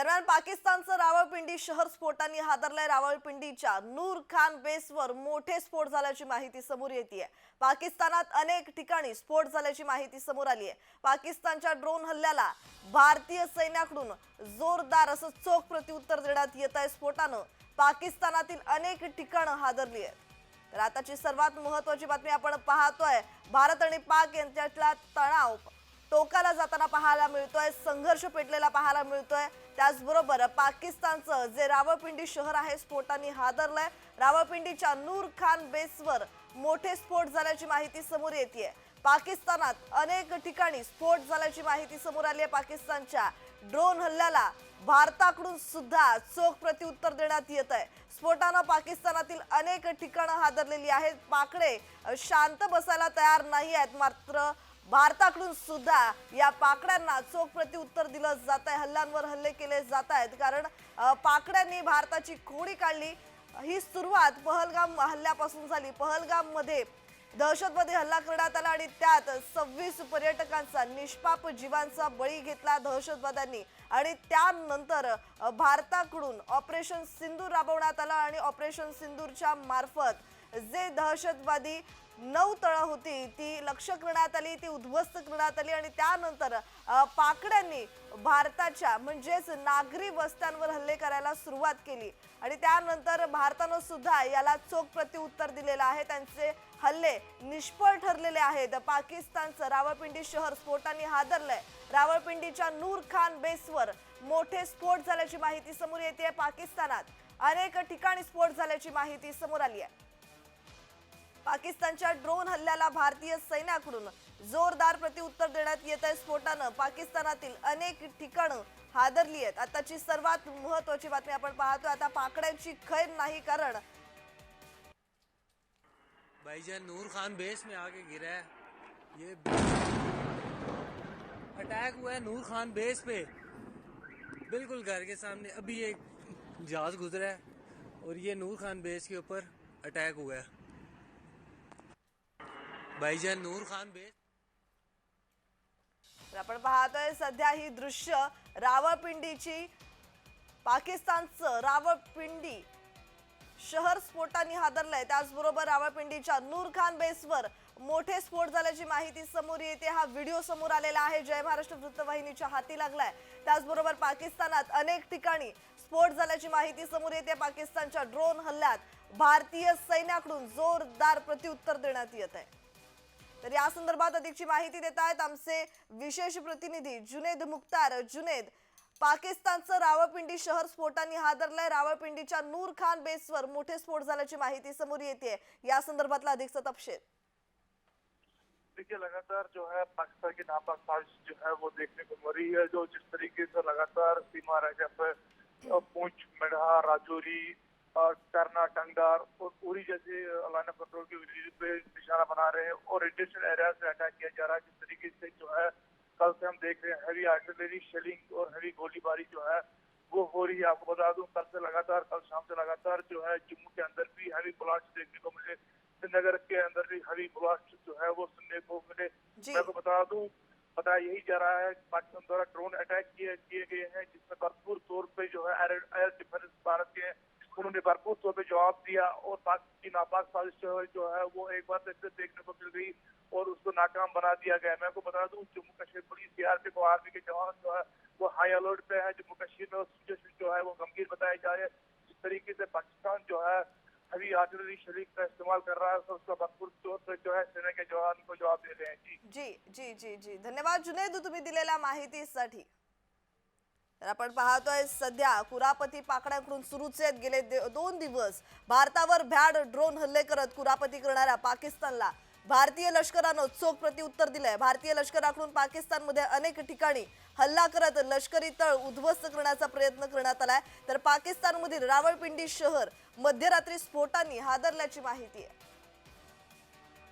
दरम्यान पाकिस्तानचं रावळपिंडी शहर स्फोटांनी हादरलंय. रावळपिंडीच्या नूर खान बेसवर मोठे स्फोट झाल्याची माहिती समोर येते पाकिस्तानात अनेक ठिकाणी स्फोट झाल्याची माहिती समोर आली आहे पाकिस्तानच्या ड्रोन हल्ल्याला भारतीय सैन्याकडून जोरदार असं चोख प्रत्युत्तर देण्यात येत आहे स्फोटानं पाकिस्तानातील अनेक ठिकाणं हादरली आहेत तर आताची सर्वात महत्वाची बातमी आपण पाहतोय. भारत आणि पाक यांच्यातला तणाव टोकाला जाताना पाहायला मिळतोय संघर्ष पेटलेला पाहायला मिळतोय. त्याचबरोबर पाकिस्तानचं जे रावळपिंडी शहर आहे स्फोटांनी हादरलंय. रावळपिंडीच्या नूर खान बेसवर मोठे स्फोट झाल्याची माहिती समोर येते पाकिस्तानात अनेक ठिकाणी स्फोट झाल्याची माहिती समोर आली आहे पाकिस्तानच्या ड्रोन हल्ल्याला भारताकडून सुद्धा चोख प्रत्युत्तर देण्यात येत आहे स्फोटानं पाकिस्तानातील अनेक ठिकाणं हादरलेली आहेत. पाकडे शांत बसायला तयार नाही आहेत मात्र भारताकडून सुद्धा या पाकड्यांना चोख प्रत्युत्तर दिलं जात आहे. हल्ल्यांवर हल्ले केले जात आहेत. कारण पाकड्यांनी भारताची खोडी काढली. ही सुरुवात पहलगाम हल्ल्यापासून झाली. पहलगाममध्ये दहशतवादी हल्ला करण्यात आला आणि त्यात सव्वीस पर्यटकांचा निष्पाप जीवांचा बळी घेतला दहशतवाद्यांनी. आणि त्यानंतर भारताकडून ऑपरेशन सिंदूर राबवण्यात आलं आणि ऑपरेशन सिंदूरच्या मार्फत जे दहशतवादी नऊ तळं होती ती लक्ष करण्यात आली ती उद्ध्वस्त करण्यात आली आणि त्यानंतर पाकड्यांनी भारताच्या म्हणजेच नागरी वस्त्यांवर हल्ले करायला सुरुवात केली. आणि त्यानंतर भारतानं सुद्धा याला चोख प्रत्युत्तर दिलेलं आहे. त्यांचे हल्ले निष्फळ ठरलेले आहेत. पाकिस्तानचं रावळपिंडी शहर स्फोटांनी हादरलंय. रावळपिंडीच्या नूर खान बेसवर मोठे स्फोट झाल्याची माहिती समोर येते पाकिस्तानात. अनेक ठिकाणी स्फोट झाल्याची माहिती समोर आली आहे पाकिस्तानच्या ड्रोन हल्ल्याला भारतीय सैन्याकडून जोरदार प्रतिउत्तर देण्यात येत आहे. स्फोटानं पाकिस्तानातील अनेक ठिकाणं हादरली आहेत. आताची सर्वात महत्वाची बातमी आपण पाहतोय. आता पाकड्यांची खैर नाही कारण भाईजान नूर खान बेस में आके गिरा है। ये अटैक हुआ है नूर खान बेस पे। बिल्कुल घर के सामने। अभी एक जहाज गुजरा है और ये नूर खान बेस के ऊपर अटैक हुआ है। भाईजान नूर खान बेस तर आपण पाहतोय सध्या ही दृश्य रावळपिंडीची पाकिस्तानचं रावळपिंडी शहर स्फोटांनी हादरलंय. त्याचबरोबर रावळपिंडीच्या नूर खान बेसवर मोठे स्फोट झाल्याची माहिती समोर येते. हा व्हिडिओ समोर आलेला आहे. जय महाराष्ट्र वृत्तवाहिनीच्या हाती लागलाय. त्याचबरोबर पाकिस्तानात अनेक ठिकाणी स्फोट झाल्याची माहिती समोर येते. पाकिस्तानच्या ड्रोन हल्ल्यात भारतीय सैन्याकडून जोरदार प्रत्युत्तर देण्यात येत आहे. या संदर्भात अधिकची माहिती देत आहेत आमचे विशेष प्रतिनिधी जुनेद मुक्तार. जुनेद पाकिस्तानचं रावळपिंडी शहर स्फोटांनी हादरलंय रावळपिंडीच्या नूर खान बेसवर मोठे स्फोट झाल्याची माहिती समोर येते या संदर्भातला अधिकचा तपशील. देखिए लगातार जो है पाकिस्तान की नापाक साजिश जो है वो देखने को मिल रही है जो जिस तरीके से लगातार सीमा रेखा पर अ, पूंछ मेढ़ा राजौरी करना टंगदार और पूरी जैसे लाइन ऑफ़ कंट्रोल की पे निशाना बना रहे हैं और इंडस्ट्रियल एरिया से अटैक किया जा रहा है। जिस तरीके से जो है कल से हम देख रहे हैं हैवी आर्टिलरी शेलिंग और हैवी गोलीबारी जो है वो हो रही है। आपको बता दूँ कल से लगातार कल शाम से लगातार जो है जम्मू के अंदर भी हैवी ब्लास्ट देखने को मिले। श्रीनगर के अंदर भी हैवी ब्लास्ट जो है वो सुनने को मिले। मैं आपको बता दूँ बताया यही जा रहा है पाकिस्तान द्वारा ड्रोन अटैक किए किए गए हैं जिसमें भरपूर तौर पे जो है एयर डिफेंस भारत के उन्होंने भरपूर तौर पर जवाब दिया और पाक की नापाक साजिश जो है- वो एक बार फिर से देखने को मिल गई और उसको नाकाम बना दिया गया। मैं आपको बता दूँ, जम्मू कश्मीर पुलिस सीआरपीएफ और आर्मी के जवान जो है वो हाई अलर्ट पे है। जम्मू कश्मीर में सिचुएशन जो है वो गंभीर बताया जा रहा है। जिस तरीके से पाकिस्तान जो है हैवी आर्टिलरी शरीक का इस्तेमाल कर रहा है तो उसका भरपूर तौर पर जो है सेना के जवान को जवाब दे रहे हैं। जी। जी जी जी धन्यवाद जुनेद, तुम्ही दिलेल्या माहितीसाठी तर आपण पाहतोय सध्या कुरापती पाकड्यांकडून सुरूच आहेत. गेले दे- दोन दिवस भारतावर भ्याड ड्रोन हल्ले करत कुरापती करणाऱ्या पाकिस्तानला भारतीय लष्करानं चोख प्रतिउत्तर दिलंय. भारतीय लष्कराकडून पाकिस्तानमध्ये अनेक ठिकाणी हल्ला करत लष्करी तळ उद्ध्वस्त करण्याचा प्रयत्न करण्यात आलाय. तर पाकिस्तानमधील रावळपिंडी शहर मध्यरात्री स्फोटांनी हादरल्याची माहिती आहे.